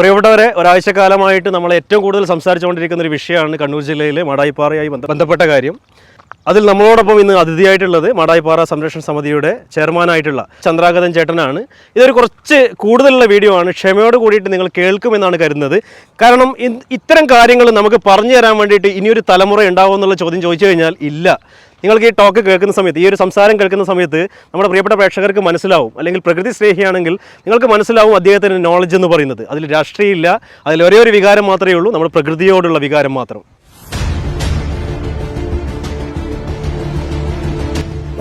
പ്രിയപ്പെട്ടവരെ ഒരാഴ്ചക്കാലമായിട്ട് നമ്മൾ ഏറ്റവും കൂടുതൽ സംസാരിച്ചുകൊണ്ടിരിക്കുന്ന ഒരു വിഷയമാണ് കണ്ണൂർ ജില്ലയിലെ മാടായിപ്പാറയായി ബന്ധപ്പെട്ട കാര്യം. അതിൽ നമ്മളോടൊപ്പം ഇന്ന് അതിഥിയായിട്ടുള്ളത് മാടായിപ്പാറ സംരക്ഷണ സമിതിയുടെ ചെയർമാനായിട്ടുള്ള ചന്ദ്രാഗതൻ ചേട്ടനാണ്. ഇതൊരു കുറച്ച് കൂടുതലുള്ള വീഡിയോ ആണ്. ക്ഷമയോട് കൂടിയിട്ട് നിങ്ങൾ കേൾക്കുമെന്നാണ് കരുതുന്നത്. കാരണം ഇത്തരം കാര്യങ്ങൾ നമുക്ക് പറഞ്ഞു തരാൻ വേണ്ടിയിട്ട് ഇനിയൊരു തലമുറ ഉണ്ടാവുമെന്നുള്ള ചോദ്യം ചോദിച്ചു കഴിഞ്ഞാൽ ഇല്ല. നിങ്ങൾക്ക് ഈ ടോക്ക് കേൾക്കുന്ന സമയത്ത് ഈ ഒരു സംസാരം കേൾക്കുന്ന സമയത്ത് നമ്മുടെ പ്രിയപ്പെട്ട പ്രേക്ഷകർക്ക് മനസ്സിലാവും. അല്ലെങ്കിൽ പ്രകൃതി സ്നേഹിയാണെങ്കിൽ നിങ്ങൾക്ക് മനസ്സിലാവും അദ്ദേഹത്തിന് നോളജ് എന്ന് പറയുന്നത്. അതിൽ രാഷ്ട്രീയമില്ല. അതിൽ ഒരേ ഒരു വികാരം മാത്രമേ ഉള്ളൂ. നമ്മുടെ പ്രകൃതിയോടുള്ള വികാരം മാത്രം.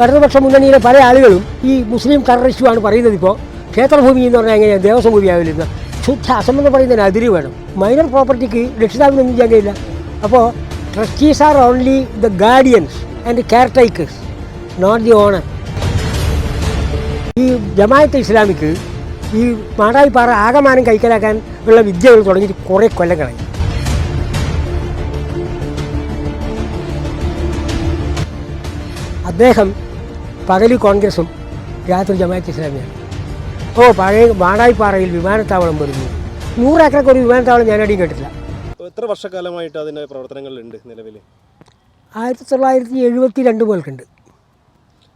ഇടതുപക്ഷ മുന്നണിയിലെ പല ആളുകളും ഈ മുസ്ലിം ടെററിസ്റ്റും ആണ് പറയുന്നത് ഇപ്പോൾ ക്ഷേത്രഭൂമി എന്ന് പറഞ്ഞാൽ എങ്ങനെയാണ് ദേവസ്വം ഭൂമി ആവില്ല ശുദ്ധ അസമെന്ന് പറയുന്നതിന് അതിര് വേണം. മൈനർ പ്രോപ്പർട്ടിക്ക് രക്ഷിതാവിനൊന്നും ചെയ്യാൻ കഴിയില്ല. അപ്പോൾ trustees are only the guardians and caretakers not the owner ഈ ജമായത്ത് ഇസ്ലാമിക്ക് ഈ മാടായിപ്പാറ ആകമാനം കൈക്കലാക്കാൻ ഉള്ള വിദ്യകൾ തുടങ്ങിയിട്ട് കുറേ കൊല്ലങ്ങളായി. അദ്ദേഹം പകൽ കോൺഗ്രസും രാത്രി ജമായത്ത് ഇസ്ലാമിയാണ്. ഓ പഴയ മാടായിപ്പാറയിൽ വിമാനത്താവളം വരുന്നു നൂറ് ഏക്കറൊക്കെ ഒരു വിമാനത്താവളം ഞാനടിയും കേട്ടിട്ടില്ല. എത്ര വർഷക്കാലമായിട്ട് അതിന്റെ പ്രവർത്തനങ്ങളുണ്ട് നിലവിൽ? ആയിരത്തി തൊള്ളായിരത്തി എഴുപത്തി രണ്ട് മുതൽക്കുണ്ട്.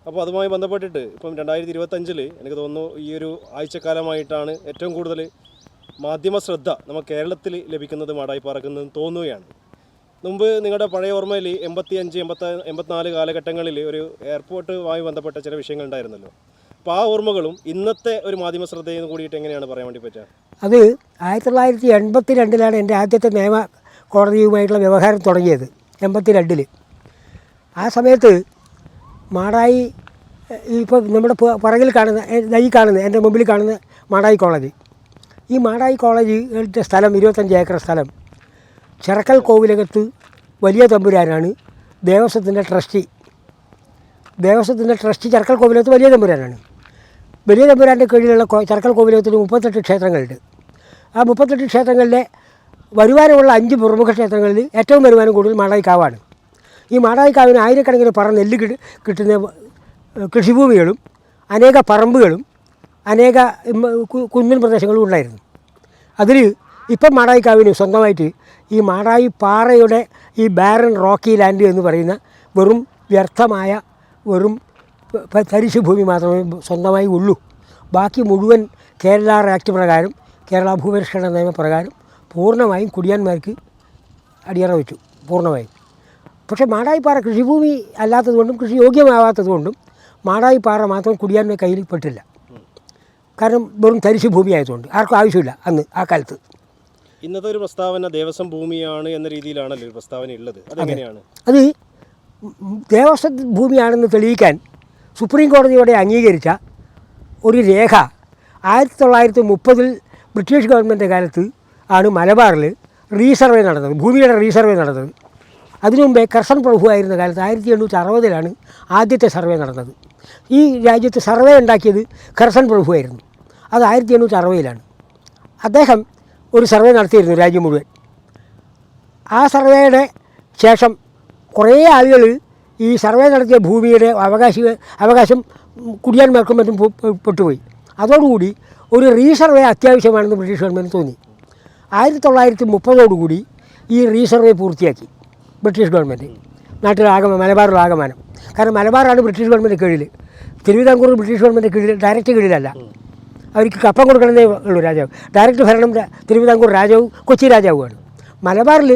അപ്പോൾ അതുമായി ബന്ധപ്പെട്ടിട്ട് ഇപ്പം രണ്ടായിരത്തി ഇരുപത്തഞ്ചിൽ എനിക്ക് തോന്നുന്നു ഈ ഒരു ആഴ്ചക്കാലമായിട്ടാണ് ഏറ്റവും കൂടുതൽ മാധ്യമ ശ്രദ്ധ നമുക്ക് കേരളത്തിൽ ലഭിക്കുന്നത് മാടായിപ്പാറക്കുന്നതെന്ന് തോന്നുകയാണ്. മുമ്പ് നിങ്ങളുടെ പഴയ ഓർമ്മയിൽ എൺപത്തി അഞ്ച് എൺപത്തി എൺപത്തിനാല് കാലഘട്ടങ്ങളിൽ ഒരു എയർപോർട്ടുമായി ബന്ധപ്പെട്ട ചില വിഷയങ്ങൾ ഉണ്ടായിരുന്നല്ലോ. അപ്പോൾ ആ ഓർമ്മകളും ഇന്നത്തെ ഒരു മാധ്യമ ശ്രദ്ധയും കൂടിയിട്ട് എങ്ങനെയാണ് പറയാൻ വേണ്ടി പറ്റുക? അത് ആയിരത്തി തൊള്ളായിരത്തി എൺപത്തി രണ്ടിലാണ് എന്റെ ആദ്യത്തെ നിയമ കോടതിയുമായിട്ടുള്ള വ്യവഹാരം തുടങ്ങിയത് എൺപത്തി രണ്ടിൽ ആ സമയത്ത് മാടായി ഇപ്പോൾ നമ്മുടെ പുറകിൽ കാണുന്ന ഈ കാണുന്ന എന്റെ മുമ്പിൽ കാണുന്ന മാടായി കോളേജ് ഈ മാടായി കോളേജ് സ്ഥലം ഇരുപത്തഞ്ച് ഏക്കർ സ്ഥലം ചിറക്കൽ കോവിലകത്ത് വലിയ തമ്പുരാനാണ് ദേവസ്വത്തിന്റെ ട്രസ്റ്റി. ദേവസ്വത്തിന്റെ ട്രസ്റ്റി ചിറക്കൽ കോവിലകത്ത് വലിയ തമ്പുരാനാണ്. വലിയ തമ്പുരാന്റെ കീഴിലുള്ള ചിറക്കൽ കോവിലകത്തിൽ മുപ്പത്തെട്ട് ക്ഷേത്രങ്ങളുണ്ട്. ആ മുപ്പത്തെട്ട് ക്ഷേത്രങ്ങളിലെ വരുമാനമുള്ള അഞ്ച് പ്രമുഖ ക്ഷേത്രങ്ങളിൽ ഏറ്റവും വരുമാനം കൂടുതൽ മാടായിക്കാവാണ്. ഈ മാടായിക്കാവിന് ആയിരക്കണക്കിന് പറ നെല്ല് കിട്ട് കിട്ടുന്ന കൃഷിഭൂമികളും അനേക പറമ്പുകളും അനേക കുന്നിൻ പ്രദേശങ്ങളും ഉണ്ടായിരുന്നു. അതിൽ ഇപ്പം മാടായിക്കാവിന് സ്വന്തമായിട്ട് ഈ മാടായി പാറയുടെ ഈ ബാരൻ റോക്കി ലാൻഡ് എന്ന് പറയുന്ന വെറും വ്യർത്ഥമായ വെറും തരിശു ഭൂമി മാത്രമേ സ്വന്തമായി ഉള്ളൂ. ബാക്കി മുഴുവൻ കേരള ആക്ട് പ്രകാരം കേരള ഭൂപരിഷ്കരണ നിയമപ്രകാരം പൂർണമായും കുടിയാന്മാർക്ക് അടിയറ വെച്ചു പൂർണമായും. പക്ഷേ മാടായിപ്പാറ കൃഷിഭൂമി അല്ലാത്തതുകൊണ്ടും കൃഷി യോഗ്യമാവാത്തതുകൊണ്ടും മാടായിപ്പാറ മാത്രം കുടിയാന്റെ കയ്യിൽ പെട്ടില്ല. കാരണം വെറും തരിശു ഭൂമി ആയതുകൊണ്ട് ആർക്കും ആവശ്യമില്ല അന്ന് ആ കാലത്ത്. ഇന്നത്തെ ഒരു പ്രസ്താവന ദേവസ്വം ഭൂമിയാണ് എന്ന രീതിയിലാണല്ലോ ഒരു പ്രസ്താവന ഉള്ളത്. അതെങ്ങനെയാണ്? അത് ദേവസ്വ ഭൂമിയാണെന്ന് തെളിയിക്കാൻ സുപ്രീം കോടതിയോടെ അംഗീകരിച്ച ഒരു രേഖ ആയിരത്തി തൊള്ളായിരത്തി മുപ്പതിൽ ബ്രിട്ടീഷ് ഗവൺമെന്റ് കാലത്ത് ആണ് മലബാറിൽ റീസർവേ നടന്നത് ഭൂമിയുടെ റീസർവേ നടന്നത്. അതിനു മുമ്പേ കർസൻ പ്രഭു ആയിരുന്ന കാലത്ത് ആയിരത്തി എണ്ണൂറ്റി അറുപതിലാണ് ആദ്യത്തെ സർവേ നടന്നത്. ഈ രാജ്യത്ത് സർവേ ഉണ്ടാക്കിയത് കർഷൻ പ്രഭു ആയിരുന്നു അത് ആയിരത്തി എണ്ണൂറ്റി അറുപതിലാണ് അദ്ദേഹം ഒരു സർവേ നടത്തിയിരുന്നു രാജ്യം മുഴുവൻ. ആ സർവേയുടെ ശേഷം കുറേ ആളുകൾ ഈ സർവേ നടത്തിയ ഭൂമിയുടെ അവകാശ അവകാശം കുടിയാന്മാർക്കും മറ്റും പെട്ടുപോയി. അതോടുകൂടി ഒരു റീസർവേ അത്യാവശ്യമാണെന്ന് ബ്രിട്ടീഷ് ഗവൺമെന്റ് തോന്നി. ആയിരത്തി തൊള്ളായിരത്തി മുപ്പതോടുകൂടി ഈ റീസർവേ പൂർത്തിയാക്കി. ബ്രിട്ടീഷ് ഗവൺമെന്റ് നാട്ടിലാകമാനം ആകമാനം കാരണം മലബാറാണ് ബ്രിട്ടീഷ് ഗവൺമെന്റ് കീഴിൽ. തിരുവിതാംകൂർ ബ്രിട്ടീഷ് ഗവൺമെന്റ് കീഴിൽ ഡയറക്റ്റ് കീഴിലല്ല. അവർക്ക് കപ്പം കൊടുക്കണമെന്നേ ഉള്ളൂ രാജാവ്. ഡയറക്റ്റ് ഭരണം തിരുവിതാംകൂർ രാജാവും കൊച്ചി രാജാവുമാണ്. മലബാറിൽ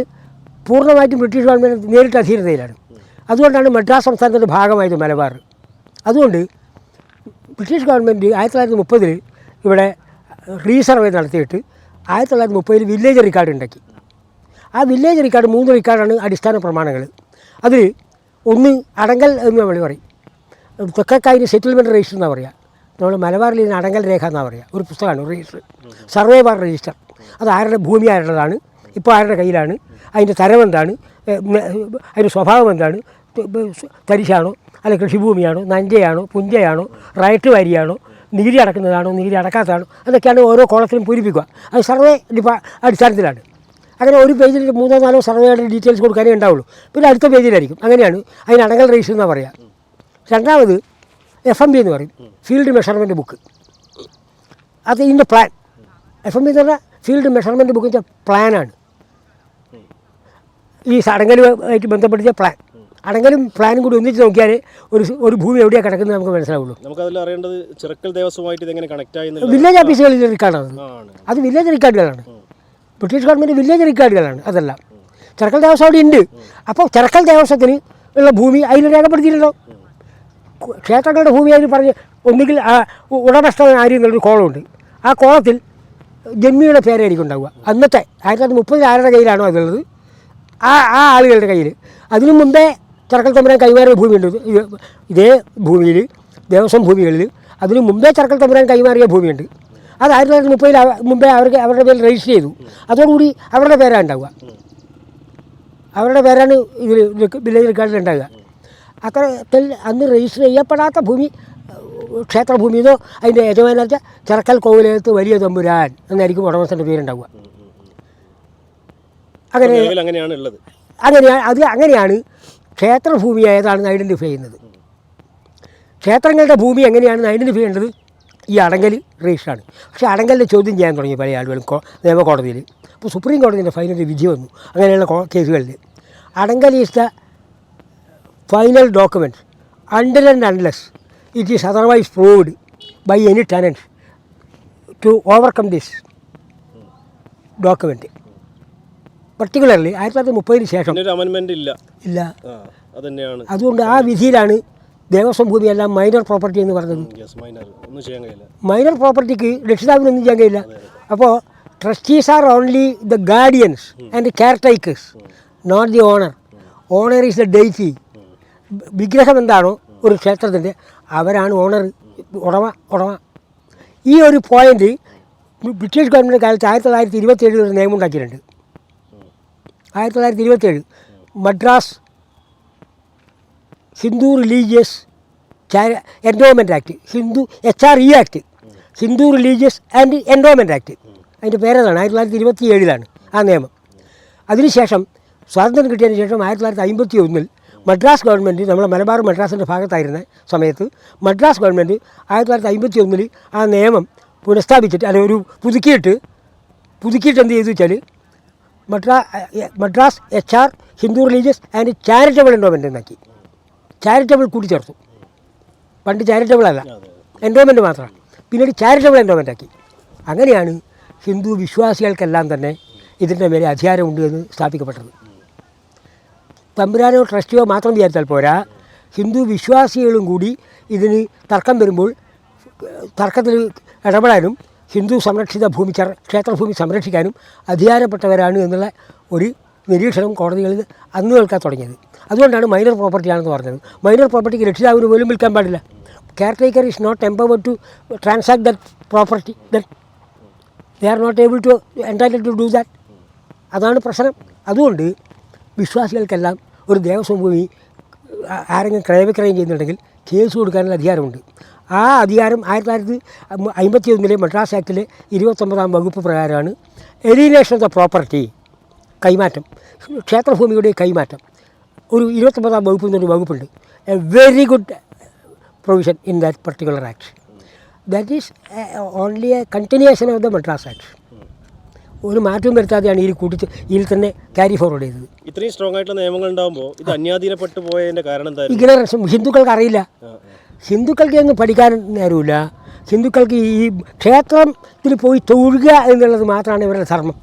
പൂർണമായിട്ടും ബ്രിട്ടീഷ് ഗവൺമെന്റ് നേരിട്ട് അധീനതയിലാണ്. അതുകൊണ്ടാണ് മദ്രാസ് സംസ്ഥാനത്തിന്റെ ഭാഗമായത് മലബാർ. അതുകൊണ്ട് ബ്രിട്ടീഷ് ഗവൺമെന്റ് ആയിരത്തി തൊള്ളായിരത്തി മുപ്പതിൽ ഇവിടെ റീസർവേ നടത്തിയിട്ട് ആയിരത്തി തൊള്ളായിരത്തി മുപ്പതിൽ വില്ലേജ് റെക്കോർഡ് ഉണ്ടാക്കി. ആ വില്ലേജ് റിക്കാർഡ് മൂന്ന് റിക്കാർഡാണ് അടിസ്ഥാന പ്രമാണങ്ങൾ. അതിൽ ഒന്ന് അടങ്കൽ എന്ന് നമ്മൾ പറയും. തൊക്കക്കായി സെറ്റിൽമെന്റ് രജിസ്റ്റർ എന്നാണ് പറയുക നമ്മൾ മലബാറിൽ ഇതിന് അടങ്കൽ രേഖ എന്നാണ് പറയുക ഒരു പുസ്തകമാണ് രജിസ്റ്റർ സർവേ ബാർ രജിസ്റ്റർ അത് ആരുടെ ഭൂമി ആരുടേതാണ് ഇപ്പോൾ ആരുടെ കയ്യിലാണ് അതിന്റെ തരം എന്താണ് അതിന്റെ സ്വഭാവം എന്താണ് തരിശാണോ അല്ല കൃഷിഭൂമിയാണോ നഞ്ചയാണോ പുഞ്ചയാണോ റൈറ്റ് വാരിയാണോ നികുതി അടക്കുന്നതാണോ നികുതി അടക്കാത്തതാണോ അതൊക്കെയാണ് ഓരോ കോളത്തിലും പൂരിപ്പിക്കുക. അത് സർവേ ഡിപ്പാ അടിസ്ഥാനത്തിലാണ്. അങ്ങനെ ഒരു പേജിൽ മൂന്നോ നാലോ സർവേയുടെ ഡീറ്റെയിൽസ് കൊടുക്കാനേ ഉണ്ടാവുള്ളൂ. പിന്നെ അടുത്ത പേജിലായിരിക്കും. അങ്ങനെയാണ് അതിന് അടങ്കൽ രജിസ്റ്റർ എന്നാണ് പറയുക രണ്ടാമത് എഫ് എം ബി എന്ന് പറയും. ഫീൽഡ് മെഷർമെന്റ് ബുക്ക് അത് ഇതിന്റെ പ്ലാൻ എഫ് എം ബി എന്ന് പറഞ്ഞാൽ ഫീൽഡ് മെഷർമെന്റ് ബുക്കിന്റെ പ്ലാനാണ് ഈ അടങ്കലുമായിട്ട് ബന്ധപ്പെടുത്തിയ പ്ലാൻ അടങ്കലും പ്ലാനും കൂടി ഒന്നിച്ച് നോക്കിയാൽ ഒരു ഒരു ഭൂമി എവിടെയാണ് കിടക്കുന്നത് നമുക്ക് മനസ്സിലാവുള്ളൂ. നമുക്കതിൽ അറിയേണ്ടത് ചിറക്കൽ ദേവസ്വമായിട്ട് ഇതെങ്ങനെ കണക്ട് ആയി വില്ലേജ് ഓഫീസുകളിൽ റെക്കോർഡാണ് അത് വില്ലേജ് റെക്കോർഡുകളാണ് ബ്രിട്ടീഷ് ഗവൺമെന്റ് വില്ലേജ് റിക്കാർഡുകളാണ് അതെല്ലാം. ചെറുക്കൽ ദേവസ്വം അവിടെ ഉണ്ട്. അപ്പോൾ ചെറുക്കൽ ദേവസ്വത്തിന് ഉള്ള ഭൂമി അതിൽ രേഖപ്പെടുത്തിയിട്ടുണ്ടോ കു- ക്ഷേത്രങ്ങളുടെ ഭൂമി അതിൽ പറഞ്ഞ് ഒന്നുകിൽ ആ ഉ- ഉടമസ്ഥൻ ആര് എന്നുള്ളൊരു കോളമുണ്ട്. ആ കോളത്തിൽ ജന്മിയുടെ പേരായിരിക്കും ഉണ്ടാവുക. അന്നത്തെ ആയിരത്തി തൊള്ളായിരത്തി മുപ്പതിൽ ആരുടെ കയ്യിലാണോ അതുള്ളത്? ആ ആ ആളുകളുടെ കയ്യിൽ അതിനു മുമ്പേ ചെറുക്കൽ തമ്പുരാൻ കൈമാറിയ ഭൂമിയുണ്ട്. ഇതേ ഭൂമിയിൽ ദേവസ്വം ഭൂമികളിൽ അതിനു മുമ്പേ ചെറുക്കൽ തമ്പുരാൻ കൈമാറിയ ഭൂമിയുണ്ട്. അത് ആയിരത്തി തൊള്ളായിരത്തി മുപ്പതിൽ മുമ്പേ അവർക്ക് അവരുടെ പേരിൽ രജിസ്റ്റർ ചെയ്തു. അതോടുകൂടി അവരുടെ പേരാണ് ഉണ്ടാവുക. അവരുടെ പേരാണ് ഇതിൽ വില്ലേജ് റെക്കോർഡിൽ ഉണ്ടാവുക. അത്തരത്തിൽ അന്ന് രജിസ്റ്റർ ചെയ്യപ്പെടാത്ത ഭൂമി ക്ഷേത്രഭൂമി എന്നോ അതിന്റെ യജമാനം വെച്ചാൽ ചെറക്കൽ കോവിലകത്ത് വലിയ തമ്പുരാൻ എന്നായിരിക്കും ഉടമസ്ഥന്റെ പേരുണ്ടാവുക. അങ്ങനെ അങ്ങനെയാണുള്ളത് അങ്ങനെയാണ് ഉള്ളത്. അങ്ങനെയാണ് അത് അങ്ങനെയാണ് ക്ഷേത്രഭൂമി ഏതാണെന്ന് ഐഡന്റിഫൈ ചെയ്യുന്നത്. ക്ഷേത്രങ്ങളുടെ ഭൂമി എങ്ങനെയാണെന്ന് ഐഡന്റിഫൈ ചെയ്യേണ്ടത്? ഈ അടങ്കൽ രജിസ്റ്ററാണ് പക്ഷേ അടങ്കലിന്റെ ചോദ്യം ചെയ്യാൻ തുടങ്ങി പല ആളുകളും നിയമ കോടതിയിൽ അപ്പോൾ സുപ്രീം കോടതിന്റെ ഫൈനൽ വിധി വന്നു. അങ്ങനെയുള്ള കേസുകളിൽ. Adangal is the final document under and unless. It is otherwise proved by any tenants to overcome this document particularly ആയിരത്തി തൊള്ളായിരത്തി മുപ്പതിന് ശേഷം ഇല്ല. ഇല്ല. അതുകൊണ്ട് ആ വിധിയിലാണ് ദേവസ്വം ഭൂമിയെല്ലാം മൈനർ പ്രോപ്പർട്ടി എന്ന് പറഞ്ഞത്. മൈനർ പ്രോപ്പർട്ടിക്ക് രക്ഷിതാവിനൊന്നും ചെയ്യാൻ കഴിയില്ല. അപ്പോൾ trustees are only the guardians and caretakers not the owner owner is the deity വിഗ്രഹം എന്താണോ ഒരു ക്ഷേത്രത്തിന്റെ അവരാണ് ഓണർ ഉടമ ഉടമ. ഈ ഒരു പോയിന്റ് ബ്രിട്ടീഷ് ഗവൺമെന്റ് കാലത്ത് ആയിരത്തി തൊള്ളായിരത്തി ഇരുപത്തി ഏഴിൽ ഒരു നിയമം ഉണ്ടാക്കിയിട്ടുണ്ട്. ആയിരത്തി തൊള്ളായിരത്തി ഇരുപത്തേഴ് Madras Hindu religious endowment act Hindu H R E act Hindu religious and endowment act അതിന്റെ പേരതാണ് ആയിരത്തി തൊള്ളായിരത്തി ഇരുപത്തി ഏഴിലാണ് ആ നിയമം. അതിനുശേഷം സ്വാതന്ത്ര്യം കിട്ടിയതിന് ശേഷം ആയിരത്തി തൊള്ളായിരത്തി അമ്പത്തി ഒന്നിൽ മദ്രാസ് ഗവൺമെന്റ് നമ്മളെ മലബാർ മദ്രാസിന്റെ ഭാഗത്തായിരുന്ന സമയത്ത് മദ്രാസ് ഗവൺമെന്റ് ആയിരത്തി തൊള്ളായിരത്തി അമ്പത്തി ഒന്നിൽ ആ നിയമം പുനഃസ്ഥാപിച്ചിട്ട് അല്ലെ ഒരു പുതുക്കിയിട്ട് പുതുക്കിയിട്ട് എന്ത് ചെയ്തു വെച്ചാൽ മദ്രാ Madras H R Hindu religious and charitable endowment എന്നാക്കി. ചാരിറ്റബിൾ കൂട്ടിച്ചേർത്തു പണ്ട് ചാരിറ്റബിൾ അല്ല. എൻഡോമെന്റ് മാത്രമാണ് പിന്നീട് ചാരിറ്റബിൾ എൻഡോമെന്റ് ആക്കി. അങ്ങനെയാണ് ഹിന്ദു വിശ്വാസികൾക്കെല്ലാം തന്നെ ഇതിന്റെ മേലെ അധികാരമുണ്ട് എന്ന് സ്ഥാപിക്കപ്പെട്ടത്. തമ്പുരാനോ ട്രസ്റ്റിയോ മാത്രം വിചാരിച്ചാൽ പോരാ ഹിന്ദു വിശ്വാസികളും കൂടി ഇതിന് തർക്കം വരുമ്പോൾ തർക്കത്തിൽ ഇടപെടാനും ഹിന്ദു സംരക്ഷിത ഭൂമി ക്ഷേത്രഭൂമി സംരക്ഷിക്കാനും അധികാരപ്പെട്ടവരാണ് എന്നുള്ള ഒരു നിരീക്ഷണം കോടതികളിൽ അന്ന് കേൾക്കാൻ തുടങ്ങിയത്. അതുകൊണ്ടാണ് മൈനർ പ്രോപ്പർട്ടിയാണെന്ന് പറഞ്ഞത്. മൈനർ പ്രോപ്പർട്ടിക്ക് രക്ഷിതാവിന് പോലും വിൽക്കാൻ പാടില്ല. Caretaker is not empowered to transact that property that they are not able to entitled to do that അതാണ് പ്രശ്നം. അതുകൊണ്ട് വിശ്വാസികൾക്കെല്ലാം ഒരു ദേവസ്വം ഭൂമി ആരെങ്കിലും ക്രയവിക്രയം ചെയ്യുന്നുണ്ടെങ്കിൽ കേസ് കൊടുക്കാനുള്ള അധികാരമുണ്ട്. ആ അധികാരം ആയിരത്തി തൊള്ളായിരത്തി അമ്പത്തി ഒന്നിലെ മദ്രാസ് ആക്ടിലെ ഇരുപത്തൊമ്പതാം വകുപ്പ് പ്രകാരമാണ്. എലിനേഷൻ ഓഫ് ദ പ്രോപ്പർട്ടി കൈമാറ്റം. ക്ഷേത്രഭൂമിയുടെ കൈമാറ്റം. ഒരു ഇരുപത്തൊമ്പതാം വകുപ്പ് എന്നൊരു വകുപ്പുണ്ട്. A very good provision in that particular act that is only a continuation of the Madras act ഒരു മാറ്റവും വരുത്താതെയാണ് ഇതിൽ കൂട്ടി ഇതിൽ തന്നെ ക്യാരി ഫോർവേഡ് ചെയ്തത്. ഇത്രയും സ്ട്രോങ് ആയിട്ടുള്ള നിയമങ്ങൾ ഉണ്ടാകുമ്പോൾ ഇത് അന്യാധീനപ്പെട്ടു പോയതിന്റെ കാരണം എന്താ ഇങ്ങനെ ഹിന്ദുക്കൾക്ക് അറിയില്ല. ഹിന്ദുക്കൾക്ക് ഒന്നും പഠിക്കാൻ നേരമില്ല. ഹിന്ദുക്കൾക്ക് ഈ ക്ഷേത്രത്തിൽ പോയി തൊഴുക എന്നുള്ളത് മാത്രമാണ് ഇവരുടെ ധർമ്മം.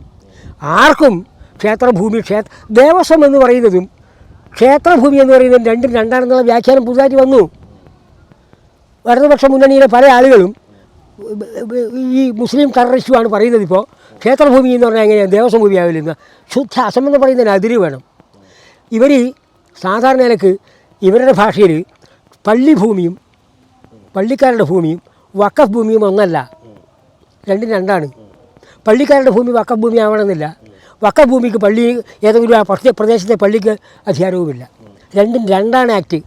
ആർക്കും ക്ഷേത്രഭൂമി ക്ഷേത്ര ദേവസ്വം എന്ന് പറയുന്നതും ക്ഷേത്രഭൂമി എന്ന് പറയുന്നതും രണ്ടും രണ്ടാണെന്നുള്ള വ്യാഖ്യാനം പുതുതായിട്ട് വന്നു. ഇടതുപക്ഷ മുന്നണിയിലെ പല ആളുകളും ഈ മുസ്ലിം ടെററിസ്റ്റുമാണ് പറയുന്നത് ഇപ്പോൾ ക്ഷേത്രഭൂമി എന്ന് പറഞ്ഞാൽ എങ്ങനെയാണ് ദേവസ്വം ഭൂമി ആവില്ലെന്ന് ശുദ്ധ അസമെന്ന് പറയുന്നതിന് അതിര് വേണം. ഇവർ സാധാരണ നിലയ്ക്ക് ഇവരുടെ ഭാഷയിൽ പള്ളിഭൂമിയും പള്ളിക്കാരുടെ ഭൂമിയും വക്കഫ് ഭൂമിയും ഒന്നല്ല. രണ്ടും രണ്ടാണ്. പള്ളിക്കാരുടെ ഭൂമി വക്കഫ് ഭൂമി ആവണമെന്നില്ല. വക്കഫ് ഭൂമിക്ക് പള്ളി ഏതെങ്കിലും ആ പ്രത്യേക പ്രദേശത്തെ പള്ളിക്ക് അധികാരവുമില്ല. രണ്ടും രണ്ടാണ് ആക്ട്.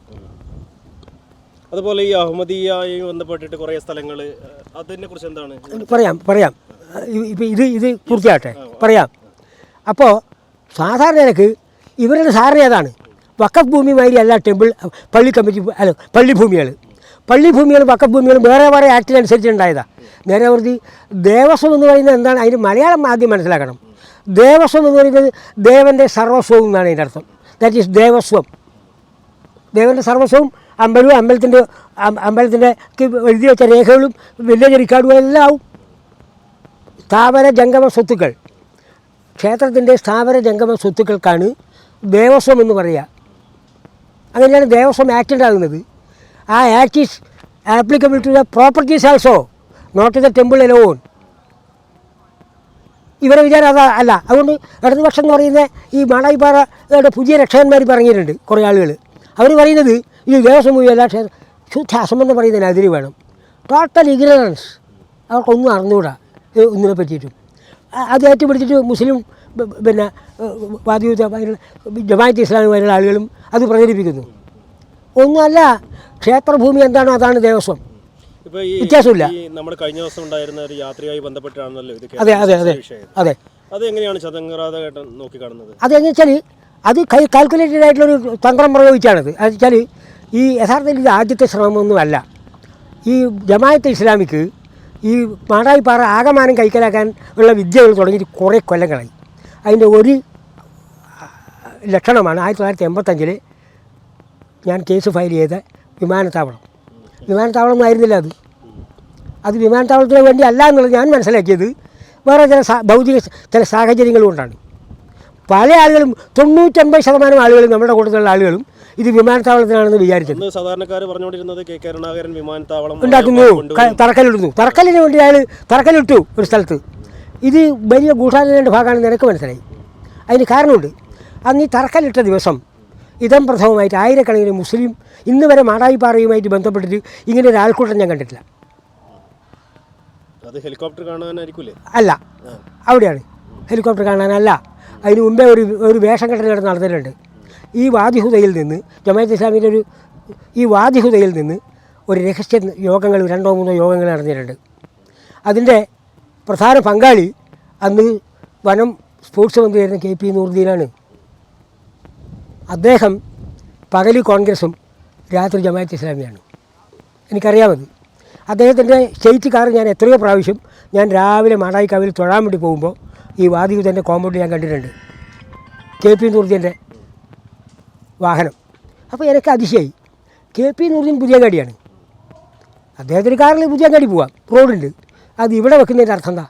അതുപോലെ ഈ അഹമ്മദിയായി ബന്ധപ്പെട്ടിട്ട് കുറേ സ്ഥലങ്ങൾ അതിനെ കുറിച്ച് എന്താണ്? പറയാം പറയാം. ഇപ്പം ഇത് ഇത് പൂർത്തിയാട്ടെ പറയാം. അപ്പോൾ സാധാരണ നിലയ്ക്ക് ഇവരുടെ ധാരണ ഏതാണ്? വക്കഫ് മാതിരി അല്ല ടെമ്പിൾ പള്ളി കമ്മിറ്റി അല്ല പള്ളി ഭൂമികൾ പള്ളി ഭൂമികളും വക്കഫ് ഭൂമികളും വേറെ വേറെ ആക്ടിനനുസരിച്ച് ഉണ്ടായതാണ് നേരെ പ്രതി ദേവസ്വം എന്ന് പറയുന്നത് എന്താണ്? അതിന് മലയാളം ആദ്യം മനസ്സിലാക്കണം. ദേവസ്വം എന്ന് പറയുന്നത് ദേവന്റെ സർവസ്വം എന്നാണ് അതിന്റെ അർത്ഥം. That is Devaswom. ദേവന്റെ സർവസ്വവും അമ്പലവും അമ്പലത്തിന്റെ അമ്പലത്തിന്റെ എഴുതി വെച്ച രേഖകളും വില്ലേജ് റിക്കാർഡും എല്ലാം ആവും. സ്ഥാപന ജംഗമ സ്വത്തുക്കൾ. ക്ഷേത്രത്തിന്റെ സ്ഥാപന ജംഗമ സ്വത്തുക്കൾക്കാണ് ദേവസ്വം എന്ന് പറയുക. അങ്ങനെയാണ് ദേവസ്വം ആക്ട് ഉണ്ടാകുന്നത്. ആ act is applicable to the properties also not the temple alone ഇവരെ വിചാരം അതാ അല്ല. അതുകൊണ്ട് ഇടതുപക്ഷം എന്ന് പറയുന്ന ഈ മാടായിപ്പാറയുടെ പുതിയ രക്ഷകന്മാർ പറഞ്ഞിട്ടുണ്ട് കുറേ ആളുകൾ അവർ പറയുന്നത് ഈ ദേവസ്വം മൂവിയല്ല ക്ഷേത്ര ശുദ്ധ അസംബന്ധം പറയുന്നതിന് അതിരി വേണം. ടോട്ടൽ ഇഗ്നറൻസ് അവർക്കൊന്നും അറിഞ്ഞുകൂടാ. ഒന്നിനെ പറ്റിയിട്ടും. അത് ഏറ്റുപിടിച്ചിട്ട് മുസ്ലിം പിന്നെ വാദിയുദ്ധ ജമാഅത്ത് ഇസ്ലാമികമായുള്ള ആളുകളും അത് പ്രചരിപ്പിക്കുന്നു. ഒന്നുമല്ല ക്ഷേത്രഭൂമി എന്താണോ അതാണ് ദേവസ്വം. വ്യത്യാസമില്ല. നമ്മൾ കഴിഞ്ഞ ദിവസം ഉണ്ടായിരുന്ന ഒരു യാത്രയായി ബന്ധപ്പെട്ടാണല്ലോ ഇത് അതെ അതെ അതെ അതെ. അത് എങ്ങനെയാണ് ചതങ്കരാധകേട്ടൻ നോക്കി കാണുന്നത് അതെന്ന് വെച്ചാൽ അത് കൈ കാൽക്കുലേറ്റഡ് ആയിട്ടുള്ളൊരു തന്ത്രം പ്രയോഗിച്ചാണത്. അത് വെച്ചാൽ ഈ യഥാർത്ഥത്തിൽ ഇത് ആദ്യത്തെ ശ്രമമൊന്നുമല്ല. ഈ ജമായത്ത് ഇസ്ലാമിക്ക് ഈ മാടായിപ്പാറ ആകമാനം കൈക്കലാക്കാൻ ഉള്ള വിദ്യകൾ തുടങ്ങിയിട്ട് കുറേ കൊല്ലങ്ങളായി. അതിന്റെ ഒരു ലക്ഷണമാണ് ആയിരത്തി തൊള്ളായിരത്തി എൺപത്തഞ്ചിൽ ഞാൻ കേസ് ഫയൽ ചെയ്ത വിമാനത്താവളം. വിമാനത്താവളം ആയിരുന്നില്ല അത്. അത് വിമാനത്താവളത്തിന് വേണ്ടി അല്ല എന്നുള്ളത് ഞാൻ മനസ്സിലാക്കിയത് വേറെ ചില ഭൗതിക ചില സാഹചര്യങ്ങൾ കൊണ്ടാണ്. പല ആളുകളും തൊണ്ണൂറ്റൊൻപത് ശതമാനം ആളുകളും നമ്മുടെ കൂട്ടത്തിലുള്ള ആളുകളും ഇത് വിമാനത്താവളത്തിനാണെന്ന് വിചാരിച്ചത്. സാധാരണക്കാർ പറഞ്ഞുകൊണ്ടിരുന്നത് കെ കരുണാകരൻ വിമാനത്താവളം ഉണ്ടാക്കുന്നു. തറക്കല്ലിടുന്നു. തറക്കല്ലിന് വേണ്ടി അയാൾ തറക്കല്ലിട്ടു ഒരു സ്ഥലത്ത്. ഇത് വലിയ ഗൂഢാലോചനയുടെ ഭാഗമാണെന്ന് എനിക്ക് മനസ്സിലായി. അതിന് കാരണമുണ്ട്. അന്ന് ഈ തറക്കല്ലിട്ട ദിവസം ഇതം പ്രഥമമായിട്ട് ആയിരക്കണക്കിന് മുസ്ലിം ഇന്ന് വരെ മാടായിപ്പാറയുമായിട്ട് ബന്ധപ്പെട്ടിട്ട് ഇങ്ങനെ ഒരു ആൾക്കൂട്ടം ഞാൻ കണ്ടിട്ടില്ല. അത് ഹെലികോപ്റ്റർ കാണാനായിരിക്കില്ലേ അല്ല. അവിടെയാണ്. ഹെലികോപ്റ്റർ കാണാനല്ല. അതിന് മുമ്പേ ഒരു ഒരു വേഷം കെട്ടൽ ഇവിടെ നടന്നിട്ടുണ്ട്. ഈ വാദിഹുദയിൽ നിന്ന് ജമാഅത്ത് ഇസ്ലാമിന്റെ ഒരു ഈ വാദിഹുദയിൽ നിന്ന് ഒരു രഹസ്യ യോഗങ്ങൾ രണ്ടോ മൂന്നോ യോഗങ്ങൾ നടന്നിട്ടുണ്ട്. അതിന്റെ പ്രധാന പങ്കാളി അന്ന് വനം സ്പോർട്സ് മന്ത്രിയായിരുന്ന കെ പി നൂറുദ്ദീനാണ്. അദ്ദേഹം പകൽ കോൺഗ്രസും രാത്രി ജമാഅത്ത് ഇസ്ലാമിയാണ്. എനിക്കറിയാമത്. അദ്ദേഹത്തിന്റെ സ്റ്റേറ്റ് കാർ ഞാൻ എത്രയോ പ്രാവശ്യം ഞാൻ രാവിലെ മാടായിക്കാവിൽ തൊഴാൻ വേണ്ടി പോകുമ്പോൾ ഈ വാദിയുദ്ധന്റെ കോമ്പൗണ്ട് ഞാൻ കണ്ടിട്ടുണ്ട്. കെ പി നൂർജന്റെ വാഹനം. അപ്പോൾ എനിക്ക് അതിശയായി. കെ പി നൂർജൻ പുതിയങ്ങാടിയാണ് അദ്ദേഹത്തിന് കാറിൽ പുതിയങ്ങാടി പോവാം. റോഡുണ്ട്. അത് ഇവിടെ വെക്കുന്നതിന്റെ അർത്ഥം എന്താ?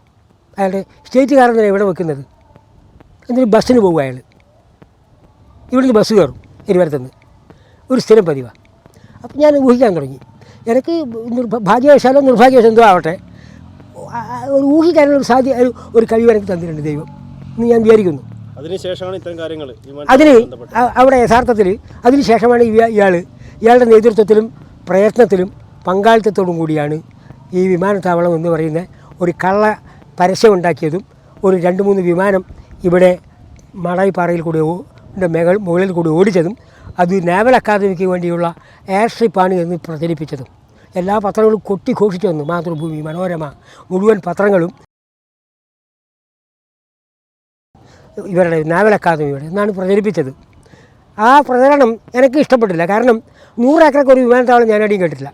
അയാളുടെ സ്റ്റേറ്റ് കാർ എന്തിനാണ് ഇവിടെ വെക്കുന്നത്? എന്നിട്ട് ബസ്സിന് പോകും അയാൾ? ഇവിടുന്ന് ബസ് കയറും ഇരുവരത്തുനിന്ന് ഒരു സ്ഥിരം പതിവാണ് അപ്പം ഞാൻ ഊഹിക്കാൻ തുടങ്ങി. എനിക്ക് നിർഭ- ഭാഗ്യവശാലോ നിർഭാഗ്യവശാലോ എന്തോ ആവട്ടെ. ഒരു ഊഹിക്കാനുള്ള ഒരു സാധ്യ ഒരു- കഴിവ് എനിക്ക് തന്നിട്ടുണ്ട് ദൈവം. എന്ന് ഞാൻ വിചാരിക്കുന്നു. അതിനുശേഷമാണ് ഇത്തരം കാര്യങ്ങൾ അതിന് അവിടെ യഥാർത്ഥത്തിൽ അതിനുശേഷമാണ് ഇയാൾ ഇയാളുടെ നേതൃത്വത്തിലും പ്രയത്നത്തിലും പങ്കാളിത്തത്തോടും കൂടിയാണ് ഈ വിമാനത്താവളം എന്ന് പറയുന്ന ഒരു കള്ള പരസ്യമുണ്ടാക്കിയതും ഒരു രണ്ട് മൂന്ന് വിമാനം ഇവിടെ മാടായിപ്പാറയിൽ കൂടെ മേകൾ മുകളിൽ കൂടി ഓടിച്ചതും അത് നേവൽ അക്കാദമിക്ക് വേണ്ടിയുള്ള എയർ സ്ട്രിപ്പാണ് എന്ന് പ്രചരിപ്പിച്ചതും. എല്ലാ പത്രങ്ങളും കൊട്ടിഘോഷിച്ചു വന്നു മാതൃഭൂമി മനോരമ മുഴുവൻ പത്രങ്ങളും ഇവരുടെ നാവൽ അക്കാദമിയുടെ എന്നാണ് പ്രചരിപ്പിച്ചത്. ആ പ്രചരണം എനിക്ക് ഇഷ്ടപ്പെട്ടില്ല. കാരണം നൂറ് ഏക്കറൊക്കെ ഒരു വിമാനത്താവളം ഞാൻ അടിയും കേട്ടിട്ടില്ല.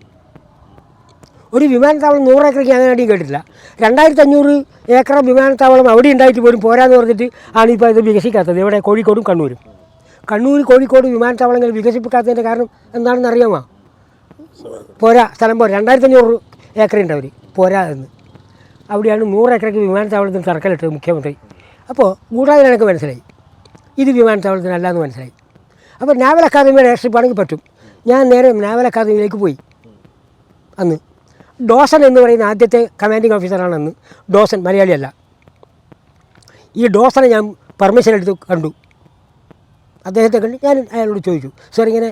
ഒരു വിമാനത്താവളം നൂറ് ഏക്കർക്ക് ഞാൻ അടിയും കേട്ടിട്ടില്ല. രണ്ടായിരത്തി അഞ്ഞൂറ് ഏക്കർ വിമാനത്താവളം അവിടെ ഉണ്ടായിട്ട് പോലും പോരാന്ന് പറഞ്ഞിട്ട് ആണ് ഇപ്പോൾ ഇത് വികസിക്കാത്തത്. ഇവിടെ കോഴിക്കോടും കണ്ണൂരും. കണ്ണൂർ കോഴിക്കോട് വിമാനത്താവളങ്ങൾ വികസിപ്പിക്കാത്തതിന്റെ കാരണം എന്താണെന്ന് അറിയാമോ? പോരാ സ്ഥലം പോരാ. രണ്ടായിരത്തി അഞ്ഞൂറ് ഏക്കർ ഉണ്ട് അവർ പോരാ എന്ന് അവിടെയാണ് നൂറ് ഏക്കറയ്ക്ക് വിമാനത്താവളത്തിന് തറക്കലിട്ടത് മുഖ്യമന്ത്രി. അപ്പോൾ കൂടാതെ എനിക്ക് മനസ്സിലായി. ഇത് വിമാനത്താവളത്തിനല്ല എന്ന് മനസ്സിലായി. അപ്പോൾ നാവൽ അക്കാദമിയുടെ എയർഷിപ്പ് ആണെങ്കിൽ പറ്റും. ഞാൻ നേരെ നാവൽ അക്കാദമിയിലേക്ക് പോയി. അന്ന്. ഡോസൻ എന്ന് പറയുന്ന ആദ്യത്തെ കമാൻഡിങ് ഓഫീസറാണ് അന്ന്. ഡോസൻ മലയാളിയല്ല. ഈ ഡോസനെ ഞാൻ പെർമിഷൻ എടുത്ത് കണ്ടു. അദ്ദേഹത്തെ കണ്ട് ഞാൻ അയാളോട് ചോദിച്ചു സാർ ഇങ്ങനെ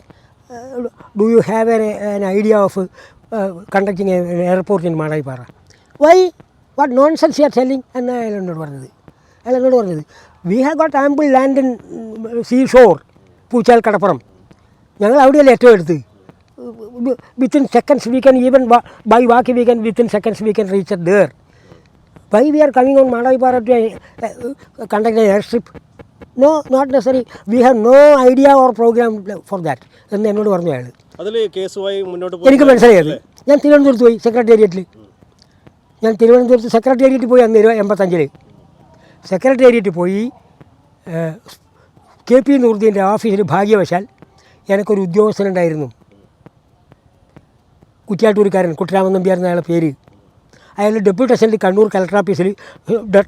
do you have an idea of conducting airport in Madayippara why what nonsense you are selling എന്ന് അയാൾ എന്നോട് പറഞ്ഞത്. അയാൾ എന്നോട് പറഞ്ഞത് we have got ample land in seashore Poochal കടപ്പുറം. ഞങ്ങൾ അവിടെയല്ലേ ഏറ്റവും എടുത്ത് within seconds we can even by walk we can within seconds we can reach there why we are coming on Madayippara to conduct airstrip no not necessary we have no idea or program for that എന്ന് എന്നോട് പറഞ്ഞു അയാൾ അതിൽ കേസുമായി മുന്നോട്ട് എനിക്ക് മനസ്സിലായത് ഞാൻ തിരുവനന്തപുരത്ത് പോയി സെക്രട്ടേറിയറ്റിൽ ഞാൻ തിരുവനന്തപുരത്ത് സെക്രട്ടേറിയറ്റിൽ പോയി അന്ന് ഇരുപത് എൺപത്തഞ്ചിൽ സെക്രട്ടേറിയറ്റിൽ പോയി കെ പി നൂറുദ്ദീന്റെ ഓഫീസിൽ ഭാഗ്യവശാൽ എനിക്കൊരു ഉദ്യോഗസ്ഥനുണ്ടായിരുന്നു. കുറ്റിയാട്ടൂർക്കാരൻ കുട്ടിരാമൻ നമ്പ്യാർ എന്നയാളുടെ പേര്. അയാൾ ഡെപ്യൂട്ടേഷനിൽ കണ്ണൂർ കളക്ടർ ഓഫീസിൽ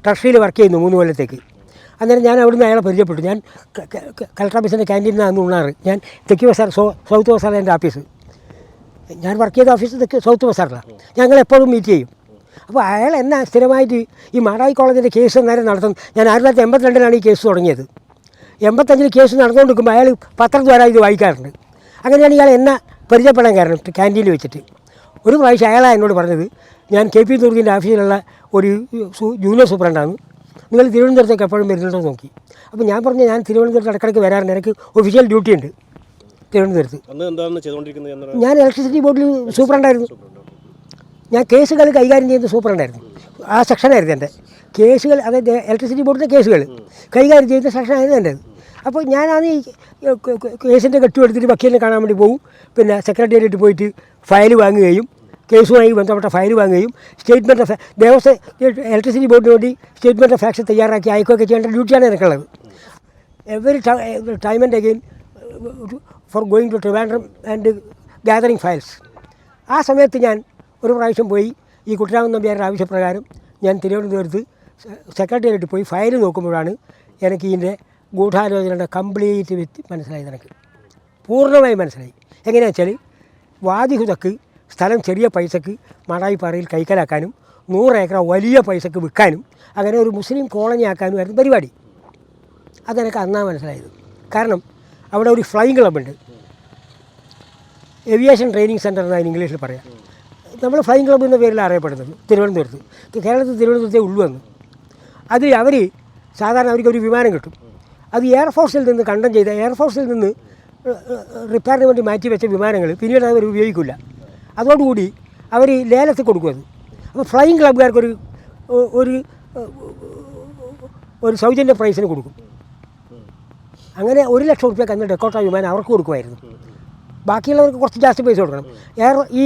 ട്രഷറിയിൽ വർക്ക് ചെയ്യുന്നു മൂന്ന് കൊല്ലത്തേക്ക്. അന്നേരം ഞാൻ അവിടുന്ന് അയാളെ പരിചയപ്പെട്ടു. ഞാൻ കളക്ടർ ഓഫീസിന്റെ ക്യാന്റീനിൽ നിന്നാണ് ഉണ്ണാറ്. ഞാൻ തെക്കി ബസാർ സൗത്ത് ബസാറിലെ എന്റെ ഓഫീസ് ഞാൻ വർക്ക് ചെയ്ത ഓഫീസ് തെക്ക് സൗത്ത് ബസാറിലാണ് ഞങ്ങൾ എപ്പോഴും മീറ്റ് ചെയ്യും. അപ്പോൾ അയാൾ എന്നാ സ്ഥിരമായിട്ട് ഈ മാടായി കോളേജിന്റെ കേസ് നേരം നടത്തുന്നത്? ഞാൻ ആയിരത്തി തൊള്ളായിരത്തി എൺപത്തിരണ്ടിലാണ് ഈ കേസ് തുടങ്ങിയത്. എൺപത്തഞ്ചിൽ കേസ് നടന്നുകൊണ്ടിരിക്കുമ്പോൾ അയാൾ പത്രം പത്രദ്വാര ഇത് വായിക്കാറുണ്ട്. അങ്ങനെയാണ് ഇയാൾ എന്നെ പരിചയപ്പെടാൻ കാരണം ക്യാന്റീനിൽ വെച്ചിട്ട്. ഒരു പ്രാവശ്യം അയാളാണ് എന്നോട് പറഞ്ഞത്. ഞാൻ കെ പി ദുർഗിന്റെ ഓഫീസിലുള്ള ഒരു ജൂനിയർ സൂപ്രണ്ടാണ് നിങ്ങൾ തിരുവനന്തപുരത്തേക്ക് എപ്പോഴും വരുന്നുണ്ടോ നോക്കി. അപ്പോൾ ഞാൻ പറഞ്ഞു ഞാൻ തിരുവനന്തപുരത്ത് ഇടയ്ക്കിടയ്ക്ക് വരാറുണ്ട്. എനിക്ക് ഒഫീഷ്യൽ ഡ്യൂട്ടി ഉണ്ട് തിരുവനന്തപുരത്ത്. ഞാൻ ഇലക്ട്രിസിറ്റി ബോർഡിൽ സൂപ്രണ്ടായിരുന്നു ഞാൻ കേസുകൾ കൈകാര്യം ചെയ്യുന്ന സൂപ്രണ്ടായിരുന്നു ആ സെക്ഷനായിരുന്നു എന്റെ. കേസുകൾ അതായത് ഇലക്ട്രിസിറ്റി ബോർഡിന്റെ കേസുകൾ കൈകാര്യം ചെയ്യുന്ന സെക്ഷനായിരുന്നു എന്റെ. അപ്പോൾ ഞാനാണ് ഈ കേസിന്റെ കെട്ടുമെടുത്തിട്ട് വക്കീലിനെ കാണാൻ വേണ്ടി പോകും പിന്നെ സെക്രട്ടേറിയറ്റ് പോയിട്ട് ഫയൽ വാങ്ങുകയും കേസുമായി ബന്ധപ്പെട്ട ഫയൽ വാങ്ങുകയും സ്റ്റേറ്റ്മെന്റ് ഓഫ് ദേവസ്വം ഇലക്ട്രിസിറ്റി ബോർഡിന് വേണ്ടി സ്റ്റേറ്റ്മെന്റ് ഓഫ് ഫാക്സ് തയ്യാറാക്കി അയക്കുകയൊക്കെ ചെയ്യേണ്ട ഡ്യൂട്ടിയാണ് എനിക്കുള്ളത്. Every time and again for going to Trivandrum and gathering files ആ സമയത്ത് ഞാൻ ഒരു പ്രാവശ്യം പോയി ഈ കുട്ടരാമൻ നമ്പ്യാരുടെ ആവശ്യപ്രകാരം ഞാൻ തിരുവനന്തപുരത്ത് സെക്രട്ടേറിയറ്റ് പോയി ഫയൽ നോക്കുമ്പോഴാണ് എനിക്ക് ഇതിന്റെ ഗൂഢാലോചനയുടെ കംപ്ലീറ്റ് വിത്ത് മനസ്സിലായത് എനിക്ക്. പൂർണമായി മനസ്സിലായി. എങ്ങനെയാണെന്ന് വെച്ചാൽ വാദിഹുതക്ക് സ്ഥലം ചെറിയ പൈസക്ക് മാടായിപ്പാറയിൽ കൈക്കലാക്കാനും നൂറ് ഏക്കർ വലിയ പൈസക്ക് വിൽക്കാനും അങ്ങനെ ഒരു മുസ്ലിം കോളനി ആക്കാനുമായിരുന്നു പരിപാടി. അതെനിക്ക് അന്നാ മനസ്സിലായത്. കാരണം അവിടെ ഒരു ഫ്ലൈയിങ് ക്ലബ്ബുണ്ട് ഏവിയേഷൻ ട്രെയിനിങ് സെന്റർ എന്നാണ് ഇംഗ്ലീഷിൽ പറയാം. നമ്മൾ ഫ്ലൈയിങ് ക്ലബ് എന്ന പേരിൽ അറിയപ്പെടുന്നത്. തിരുവനന്തപുരത്ത്. കേരളത്തിൽ തിരുവനന്തപുരത്തെ ഉള്ളു വന്നു അത് അവർ സാധാരണ അവർക്ക് ഒരു വിമാനം കിട്ടും. അത് എയർഫോഴ്സിൽ നിന്ന് കണ്ടം ചെയ്ത എയർഫോഴ്സിൽ നിന്ന് റിപ്പയറിന് വേണ്ടി മാറ്റി വെച്ച വിമാനങ്ങൾ പിന്നീട് അവർ ഉപയോഗിക്കില്ല. അതോടുകൂടി അവർ ലേലത്തിൽ കൊടുക്കുമത് അപ്പോൾ ഫ്ലൈയിങ് ക്ലബ്ബുകാർക്കൊരു ഒരു ഒരു സൗജന്യ പ്രൈസിന് കൊടുക്കും. അങ്ങനെ ഒരു ലക്ഷം റുപ്യക്ക് അന്ന് ഡെക്കോട്ട വിമാനം അവർക്ക് കൊടുക്കുമായിരുന്നു. ബാക്കിയുള്ളവർക്ക് കുറച്ച് ജാസ്തി പൈസ കൊടുക്കണം. എയർ ഈ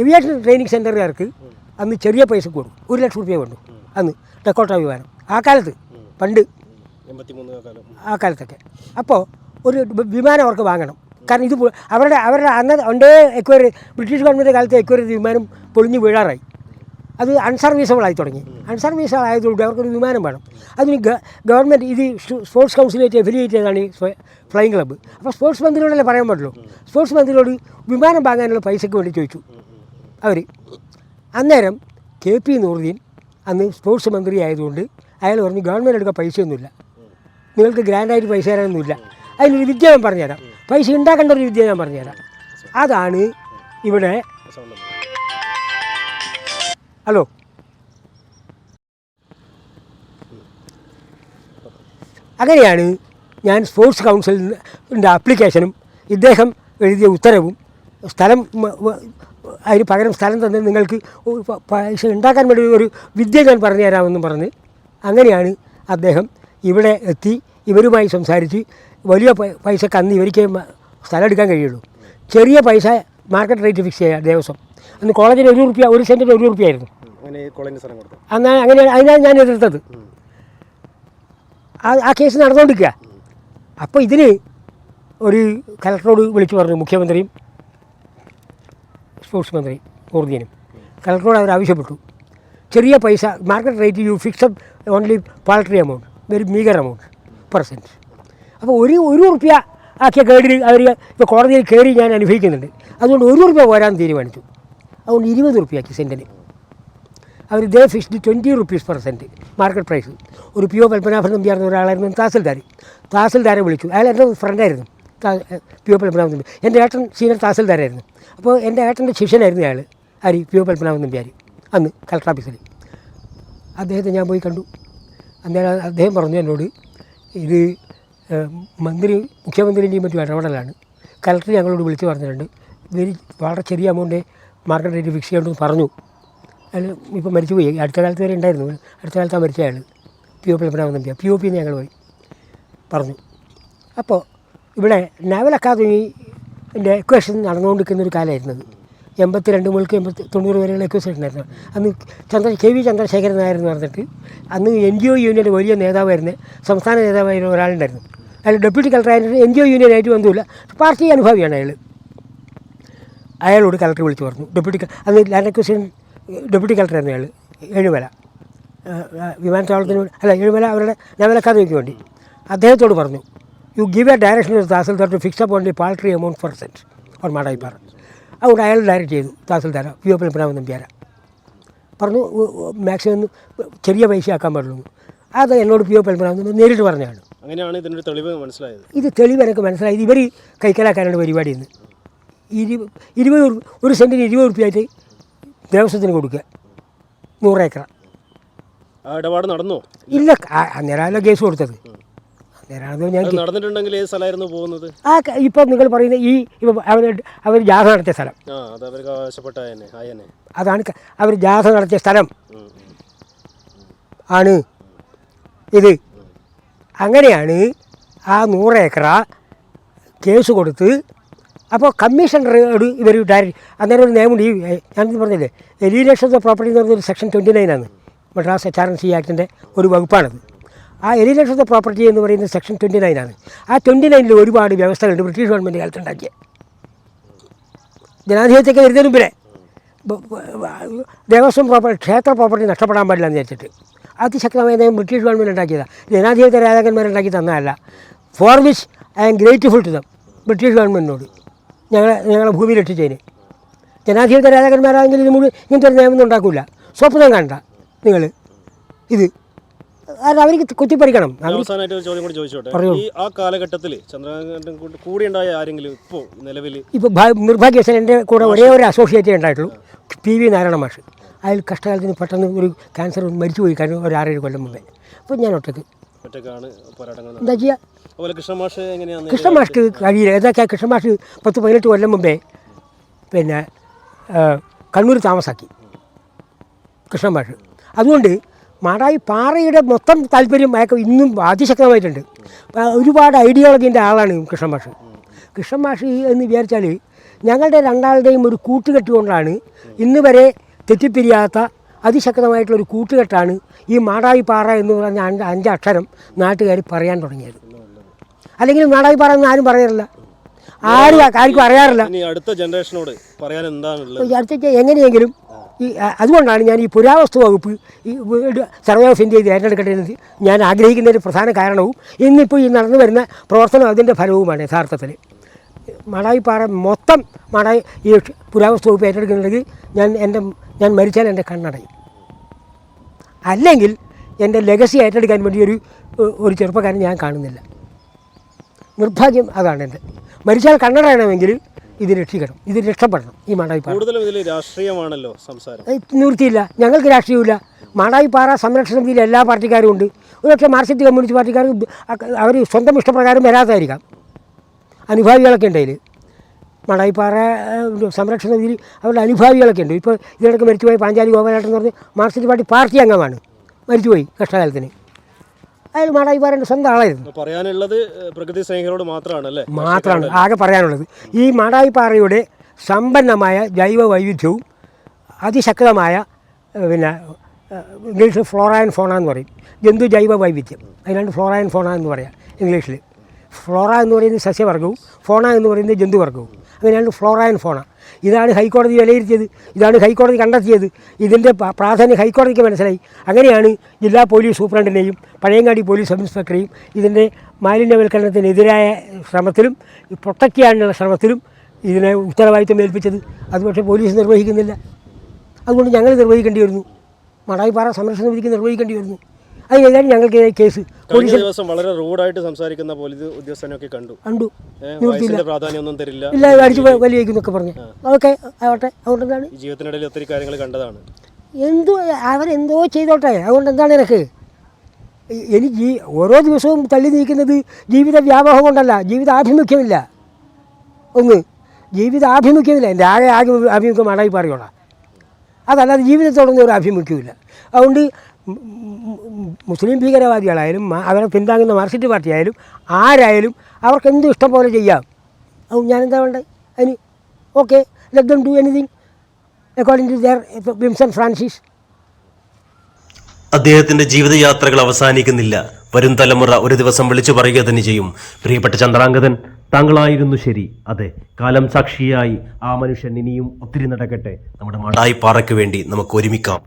ഏവിയേഷൻ ട്രെയിനിങ് സെന്ററുകാർക്ക് അന്ന് ചെറിയ പൈസ കൊടുക്കും. ഒരു ലക്ഷം റുപ്യ വേണ്ടു അന്ന് ഡെക്കോട്ട വിമാനം. ആ കാലത്ത് പണ്ട് ആ കാലത്തൊക്കെ. അപ്പോൾ ഒരു വിമാനം അവർക്ക് വാങ്ങണം. കാരണം ഇത് അവരുടെ അവരുടെ അന്ന് ഒണ്ടേ എക്വയറി ബ്രിട്ടീഷ് ഗവൺമെന്റ് കാലത്ത് എക്വയറി വിമാനം പൊളിഞ്ഞ് വീഴാറായി. അത് അൺസർവീസബിൾ ആയി തുടങ്ങി. അൺസർവീസബിൾ ആയതുകൊണ്ട് അവർക്കൊരു വിമാനം വേണം. അതിന് ഗവൺമെന്റ് ഇത് സ്പോർട്സ് കൗൺസിലേറ്റ് എഫിലിയേറ്റ് ചെയ്താണ് ഈ ഫ്ലൈയിങ് ക്ലബ്ബ് അപ്പോൾ സ്പോർട്സ് മന്ത്രിയോടല്ലേ പറയാൻ പറ്റുള്ളൂ സ്പോർട്സ് മന്ത്രിയോട് വിമാനം വാങ്ങാനുള്ള പൈസയ്ക്ക് വേണ്ടി ചോദിച്ചു. അവർ അന്നേരം കെ പി നൂറുദ്ദീൻ അന്ന് സ്പോർട്സ് മന്ത്രി ആയതുകൊണ്ട് അയാൾ പറഞ്ഞു ഗവൺമെന്റ് എടുക്കാൻ പൈസയൊന്നുമില്ല. നിങ്ങൾക്ക് ഗ്രാൻഡായിട്ട് പൈസ തരാനൊന്നുമില്ല. അതിനൊരു വിദ്യ ഞാൻ പറഞ്ഞുതരാം. പൈസ ഉണ്ടാക്കേണ്ട ഒരു വിദ്യ ഞാൻ പറഞ്ഞുതരാം. അതാണ് ഇവിടെ ഹലോ. അങ്ങനെയാണ് ഞാൻ സ്പോർട്സ് കൗൺസിലിന്റെ ആപ്ലിക്കേഷനും ഇദ്ദേഹം എഴുതിയ ഉത്തരവും സ്ഥലം അതിന് പകരം സ്ഥലം തന്നെ നിങ്ങൾക്ക് പൈസ ഉണ്ടാക്കാൻ വേണ്ടി ഒരു വിദ്യ ഞാൻ പറഞ്ഞു തരാമെന്നും പറഞ്ഞ് അങ്ങനെയാണ് അദ്ദേഹം ഇവിടെ എത്തി ഇവരുമായി സംസാരിച്ച് വലിയ പൈസ പൈസക്ക് അന്ന് ഇവർക്ക് സ്ഥലം എടുക്കാൻ കഴിയുള്ളൂ. ചെറിയ പൈസ മാർക്കറ്റ് റേറ്റ് ഫിക്സ് ചെയ്യുക ദേവസ്വം. അന്ന് കോളേജിന് ഒരു റുപ്യ ഒരു സെന്റിന് ഒരു റുപ്യ ആയിരുന്നു അന്ന് അങ്ങനെ അതിനാണ് ഞാൻ എതിർത്തത്. ആ ആ കേസ് നടന്നുകൊണ്ടിരിക്കുക അപ്പോൾ ഇതിന് ഒരു കലക്ടറോട് വിളിച്ചു പറഞ്ഞു മുഖ്യമന്ത്രിയും സ്പോർട്സ് മന്ത്രി കോടതിയനും കലക്ടറോട് അവർ ആവശ്യപ്പെട്ടു. ചെറിയ പൈസ market rate you fixed only paltry amount very meagre amount percent അപ്പോൾ ഒരു ഒരു റുപ്യ ആക്കിയ കേടിന് അവർ ഇപ്പോൾ കോടതിയിൽ കയറി ഞാൻ അനുഭവിക്കുന്നുണ്ട്. അതുകൊണ്ട് ഒരു റുപ്യ പോരാൻ തീരുമാനിച്ചു. അതുകൊണ്ട് ഇരുപത് റുപ്യയാക്കി സെന്റിന് അവർ they fixed twenty rupees per cent market price ഒരു പി ഒ പത്മനാഭൻ ആയിരുന്ന ഒരാളായിരുന്നു തഹസിൽദാർ തഹസിൽദാരെ വിളിച്ചു. അയാൾ എന്റെ ഫ്രണ്ടായിരുന്നു പി ഒ പത്മനാഭൻ നമ്പി എന്റെ ഏട്ടൻ സീനിയർ തഹസിൽദാരായിരുന്നു. അപ്പോൾ എന്റെ ഏട്ടന്റെ ശിഷ്യനായിരുന്നു അയാൾ ആര്? P O Padmanabhan Nambiar. അന്ന് കളക്ടർ ഓഫീസിൽ അദ്ദേഹത്തെ ഞാൻ പോയി കണ്ടു. അന്നേരം അദ്ദേഹം പറഞ്ഞു എന്നോട് ഇത് മന്ത്രി മുഖ്യമന്ത്രിന്റെയും മറ്റും ഇടപെടലാണ്. കലക്ടർ ഞങ്ങളോട് വിളിച്ച് പറഞ്ഞിട്ടുണ്ട്. വെരി വളരെ ചെറിയ എമൗണ്ട് മാർക്കറ്റ് റേറ്റ് ഫിക്സ് ചെയ്യണമെന്ന് പറഞ്ഞു. അയാൾ ഇപ്പോൾ മരിച്ചുപോയി. അടുത്ത കാലത്ത് വരെ ഉണ്ടായിരുന്നു. അടുത്ത കാലത്താണ് മരിച്ച അയാൾ പി ഒ നമ്പ്യ പി ഒ പിന്ന് ഞങ്ങൾ പോയി. പറഞ്ഞു. അപ്പോൾ ഇവിടെ നാവൽ അക്കാദമിന്റെ എക്വേഷൻ നടന്നുകൊണ്ടിരിക്കുന്ന ഒരു കാലമായിരുന്നത് എൺപത്തി രണ്ട് മുതൽക്ക് എൺപത്തി തൊണ്ണൂറ് വരെയുള്ള എക്വേഷൻ ഉണ്ടായിരുന്നു. അന്ന് ചന്ദ്ര കെ വി ചന്ദ്രശേഖരൻ നായർ എന്ന് പറഞ്ഞിട്ട് അന്ന് എൻ ജി ഒ യൂണിയന്റെ വലിയ നേതാവായിരുന്നു സംസ്ഥാന നേതാവായിരുന്ന ഒരാളുണ്ടായിരുന്നു. അയാൾ ഡെപ്യൂട്ടി കളക്ടറായിട്ട് എൻ ജി ഒ യൂണിയനായിട്ട് ബന്ധമില്ല പാർട്ടി അനുഭാവിയാണ് അയാൾ. അയാളോട് കളക്ടർ വിളിച്ചു പറഞ്ഞു. ഡെപ്യൂട്ടി അന്ന് ലാൻഡ് അക്വിസിഷൻ ഡെപ്യൂട്ടി കളക്ടറായിരുന്നു അയാൾ. ഏഴുമല. വിമാനത്താവളത്തിന് അല്ല ഏഴുമല അവരുടെ നവലക്കാതയ്ക്ക് വേണ്ടി. അദ്ദേഹത്തോട് പറഞ്ഞു you give a direction to tahsildar to fix up only paltry amount for cent on Madayippara അതുകൊണ്ട് അയാൾ ഡയറക്റ്റ് ചെയ്തു തഹസിൽദാര വി ഒ പത്മനാഭൻ നമ്പ്യാര പറഞ്ഞു മാക്സിമം ചെറിയ പൈസ ആക്കാൻ പാടുള്ളൂ. അത് എന്നോട് പി ഒ പത്മനാഭൻ നേരിട്ട് പറഞ്ഞതാണ്. അങ്ങനെയാണ് ഇതിന്റെ തെളിവ് മനസ്സിലായത്. ഇത് തെളിവ് എനിക്ക് മനസ്സിലായത് ഇവർ കൈക്കലാക്കാനാണ് പരിപാടി ഇന്ന്. ഇരു ഇരുപത് ഒരു സെന്റിന് ഇരുപത് റുപ്യായിട്ട് ദേവസ്വത്തിന് കൊടുക്കുക. നൂറ് ഏക്കർ ആ ഇടപാട് നടന്നോ? ഇല്ല. അന്നേരമല്ല കേസ് കൊടുത്തത്. അന്നേരമാണ് ഞാൻ നടന്നിട്ടുണ്ടെങ്കിൽ ഏത് സ്ഥലമായിരുന്നു പോകുന്നത്? ആ ഇപ്പം നിങ്ങൾ പറയുന്ന ഈ ഇപ്പം അവർ അവർ ജാഥ നടത്തിയ സ്ഥലം. അതാണ് അവർ ജാഥ നടത്തിയ സ്ഥലം. ആണ്. ഇത്. അങ്ങനെയാണ് ആ നൂറ് ഏക്കറ കേസ് കൊടുത്ത് അപ്പോൾ കമ്മീഷണറോട് ഇവർ ഡയറക്റ്റ് അന്നേരം ഒരു നിയമം ഈ ഞാൻ പറഞ്ഞില്ലേ എലിനേഷൻ ഓഫ് പ്രോപ്പർട്ടി എന്ന് പറഞ്ഞൊരു section twenty നയനാണ് Madras H R N C ആക്ടിന്റെ ഒരു വകുപ്പാണത്. ആ എലിനേഷൻ ഓഫ് പ്രോപ്പർട്ടി എന്ന് പറയുന്നത് സെക്ഷൻ ട്വന്റി നയനാണ് ആ ട്വന്റി നയനിൽ ഒരുപാട് വ്യവസ്ഥകളുണ്ട് ബ്രിട്ടീഷ് ഗവൺമെന്റ് കാലത്ത് ഉണ്ടാക്കിയ ജനാധിപത്യമൊക്കെ വരുന്നതിന് മുമ്പിലെ. ദേവസ്വം പ്രോപ്പർട്ടി ക്ഷേത്ര പ്രോപ്പർട്ടി നഷ്ടപ്പെടാൻ പാടില്ല എന്ന് വിചാരിച്ചിട്ട്. അതിശക്തമായ നയം ബ്രിട്ടീഷ് ഗവൺമെന്റ് ഉണ്ടാക്കിയതാണ് ജനാധിപത്യ രാജാക്കന്മാരുണ്ടാക്കി തന്നതല്ല. For which I am grateful to them British ഗവൺമെന്റിനോട്. ഞങ്ങളെ ഞങ്ങളെ ഭൂമി രക്ഷിച്ചതിന് ജനാധിപത്യ രാജാക്കന്മാരാണെങ്കിൽ ഇത് മുഴുവൻ ഇങ്ങനത്തെ ഒരു നിയമം ഉണ്ടാക്കില്ല സ്വപ്നം കണ്ട നിങ്ങൾ ഇത്. കാരണം അവർക്ക് കുത്തിപ്പറിക്കണം. അവസാനമായിട്ട് ഒരു ചോദ്യം കൂടി ചോദിച്ചോട്ടെ? ഈ ആ കാലഘട്ടത്തിൽ ചന്ദ്രകാന്തൻ കൂടെ ഉണ്ടായ ആരെങ്കിലും ഇപ്പോൾ നിലവിൽ ഇപ്പോൾ നിർഭാഗ്യവശാൽ എന്റെ കൂടെ ഒരേ ഒരു അസോസിയേറ്റേ ഉണ്ടായിട്ടുള്ളൂ. പി വി നാരായണ മാഷ്. അയാൾ കഷ്ടകാലത്തിന് പെട്ടെന്ന് ഒരു ക്യാൻസർ മരിച്ചു പോയി കഴിഞ്ഞു ഒരു ആറേഴ് കൊല്ലം മുമ്പേ അപ്പോൾ ഞാൻ ഒറ്റയ്ക്ക്. എന്താ ചെയ്യുക കൃഷ്ണമാഷ്ക്ക് കഴിയില്ല. ഏതൊക്കെ കൃഷ്ണമാഷ് പത്ത് പതിനെട്ട് കൊല്ലം മുമ്പേ പിന്നെ കണ്ണൂർ താമസാക്കി. കൃഷ്ണമാഷ് അതുകൊണ്ട് മാടായി പാറയുടെ മൊത്തം താല്പര്യം അയാൾക്ക് ഇന്നും അതിശക്തമായിട്ടുണ്ട്. ഒരുപാട് ഐഡിയോളജീന്റെ ആളാണ് കൃഷ്ണമാഷ് കൃഷ്ണമാഷ് എന്ന് വിചാരിച്ചാൽ ഞങ്ങളുടെ രണ്ടാളുടെയും ഒരു കൂട്ടുകെട്ട് കൊണ്ടാണ് ഇന്ന് വരെ തെറ്റിപ്പിരിയാത്ത അതിശക്തമായിട്ടുള്ള ഒരു കൂട്ടുകെട്ടാണ് ഈ മാടായി പാറ എന്ന് പറഞ്ഞ അഞ്ച് അഞ്ചക്ഷരം നാട്ടുകാർ പറയാൻ തുടങ്ങിയത്. അല്ലെങ്കിൽ മാടായി പാറ എന്ന് ആരും പറയാറില്ല. ആരും ആർക്കും അറിയാറില്ല. അടുത്ത ജനറേഷനോട് പറയാൻ എന്താണുള്ളത്? എങ്ങനെയെങ്കിലും ഈ അതുകൊണ്ടാണ് ഞാൻ ഈ പുരാവസ്തു വകുപ്പ് ഈ സർവേ ഓഫ് ഇന്ത്യ തിരഞ്ഞെടുക്കേണ്ടത് ഞാൻ ആഗ്രഹിക്കുന്നതിന് പ്രധാന കാരണവും ഇന്നിപ്പോൾ ഈ നടന്നു വരുന്ന പ്രവർത്തനം അതിന്റെ ഫലവുമാണ് യഥാർത്ഥത്തിൽ മാടായിപ്പാറ മൊത്തം മടായി ഈ പുരാവസ്തു വകുപ്പ് ഏറ്റെടുക്കുന്നുണ്ടെങ്കിൽ ഞാൻ എന്റെ ഞാൻ മരിച്ചാൽ എന്റെ കണ്ണടയും. അല്ലെങ്കിൽ എന്റെ ലെഗസി ഏറ്റെടുക്കാൻ വേണ്ടി ഒരു ഒരു ചെറുപ്പക്കാരൻ ഞാൻ കാണുന്നില്ല. നിർഭാഗ്യം അതാണ് എന്റെ. മരിച്ചാൽ കണ്ണടയണമെങ്കിൽ ഇത് രക്ഷിക്കണം. ഇത് രക്ഷപ്പെടണം ഈ മാടായിപ്പാറ കൂടുതലും ഇതിൽ രാഷ്ട്രീയമാണല്ലോ സംസാരം. നിവൃത്തിയില്ല. ഞങ്ങൾക്ക് രാഷ്ട്രീയമില്ല. മാടായിപ്പാറ സംരക്ഷണ സമിതിയിൽ എല്ലാ പാർട്ടിക്കാരും ഉണ്ട്. ഒരുപക്ഷെ മാർക്സിസ്റ്റ് കമ്മ്യൂണിസ്റ്റ് പാർട്ടിക്കാർ അവർ സ്വന്തം ഇഷ്ടപ്രകാരം വരാത്തതായിരിക്കാം അനുഭാവികളൊക്കെ ഉണ്ട് അതിൽ മണായിപ്പാറ സംരക്ഷണ രീതിയിൽ അവരുടെ അനുഭാവികളൊക്കെ ഉണ്ട്. ഇപ്പോൾ ഇതിനിടയ്ക്ക് മരിച്ചുപോയ പാഞ്ചാലി ഗോപാലേട്ടൻ എന്ന് പറഞ്ഞ് മാർക്സിസ്റ്റ് പാർട്ടി പാർട്ടി അംഗമാണ്. മരിച്ചുപോയി കഷ്ടകാലത്തിന്. അയാൾ മാടായിപ്പാറന്റെ സ്വന്തം ആളായിരുന്നു. പറയാനുള്ളത് പ്രകൃതി സ്നേഹികളോട് മാത്രമാണ് അല്ലേ മാത്രമാണ് ആകെ പറയാനുള്ളത് ഈ മാടായിപ്പാറയുടെ സമ്പന്നമായ ജൈവ വൈവിധ്യവും അതിശക്തമായ പിന്നെ ഇംഗ്ലീഷിൽ ഫ്ലോറ ആൻഡ് ഫോണ എന്ന് പറയും. ജന്തു ജൈവ വൈവിധ്യം അതിനാണ് ഫ്ലോറ ആൻഡ് ഫോണ എന്ന് പറയാം ഇംഗ്ലീഷിൽ ഫ്ലോറ എന്ന് പറയുന്ന സസ്യവർഗവും ഫോണ എന്ന് പറയുന്ന ജന്തുവർഗവും അങ്ങനെയാണ് ഫ്ലോറ ആൻഡ് ഫോണ ഇതാണ് ഹൈക്കോടതി വിലയിരുത്തിയത്. ഇതാണ് ഹൈക്കോടതി കണ്ടെത്തിയത്. ഇതിന്റെ പ്രാധാന്യം ഹൈക്കോടതിക്ക് മനസ്സിലായി. അങ്ങനെയാണ് ജില്ലാ പോലീസ് സൂപ്രണ്ടിനെയും പഴയങ്ങാടി പോലീസ് സബ് ഇൻസ്പെക്ടറെയും ഇതിന്റെ മാലിന്യവൽക്കരണത്തിനെതിരായ ശ്രമത്തിലും പ്രൊട്ടക്റ്റ് ചെയ്യാനുള്ള ശ്രമത്തിലും ഇതിനെ ഉത്തരവാദിത്വം ഏൽപ്പിച്ചത്. അത് പക്ഷേ പോലീസ് നിർവഹിക്കുന്നില്ല. അതുകൊണ്ട് ഞങ്ങൾ നിർവഹിക്കേണ്ടി വരുന്നു. മടായിപ്പാറ സംരക്ഷണ സമിതിക്ക് നിർവഹിക്കേണ്ടി വരുന്നു. അതിനെതിരെ ഞങ്ങൾക്ക് കേസ് കഴിഞ്ഞ ദിവസം വളരെ റൂഡായിട്ട് സംസാരിക്കുന്ന പോലീസ് ഉദ്യോഗസ്ഥനൊക്കെ കണ്ടു. കണ്ടു. ഏഹ്, വയസ്സിന്റെ പ്രാധാന്യം ഒന്നും തരില്ല. ഇല്ല അടിച്ചു വലിയ വയ്ക്കുന്നൊക്കെ പറഞ്ഞു. അതൊക്കെ ആവട്ടെ. അതുകൊണ്ട് എന്താണ്? ജീവിതത്തിനിടയിൽ ഒത്തിരി കാര്യങ്ങൾ കണ്ടതാണ്. എന്തോ അവരെന്തോ ചെയ്തോട്ടെ. അതുകൊണ്ട് എന്താണ് എനിക്ക് എനിക്ക് ഓരോ ദിവസവും തള്ളി നീക്കുന്നത് ജീവിത വ്യാമോഹം കൊണ്ടല്ല. ജീവിതാഭിമുഖ്യമില്ല ഒന്ന് ജീവിതാഭിമുഖ്യമില്ല എന്റെ ആകെ ആകെ ആഭിമുഖ്യം മടായി പറയുകയുള്ളൂ അതല്ലാതെ ജീവിതത്തോടൊന്നും ഒരു ആഭിമുഖ്യമില്ല അതുകൊണ്ട് മുസ്ലിം ഭീകരവാദികളായാലും അവരെ പിന്താങ്ങുന്ന മാർക്സിസ്റ്റ് പാർട്ടി ആയാലും ആരായാലും അവർക്ക് എന്തും ഇഷ്ടം പോലെ ചെയ്യാം. അത് ഞാനെന്താ വേണ്ടത് അതിന് okay let them do anything according to their Vimson Francis അദ്ദേഹത്തിന്റെ ജീവിതയാത്രകൾ അവസാനിക്കുന്നില്ല. വരും തലമുറ ഒരു ദിവസം വിളിച്ചു പറയുക തന്നെ ചെയ്യും. പ്രിയപ്പെട്ട ചന്ദ്രാംഗതൻ താങ്കളായിരുന്നു ശരി. അതെ കാലം സാക്ഷിയായി ആ മനുഷ്യൻ ഇനിയും ഒത്തിരി നടക്കട്ടെ. നമ്മുടെ മടായി പാറയ്ക്ക് വേണ്ടി നമുക്ക് ഒരുമിക്കാം.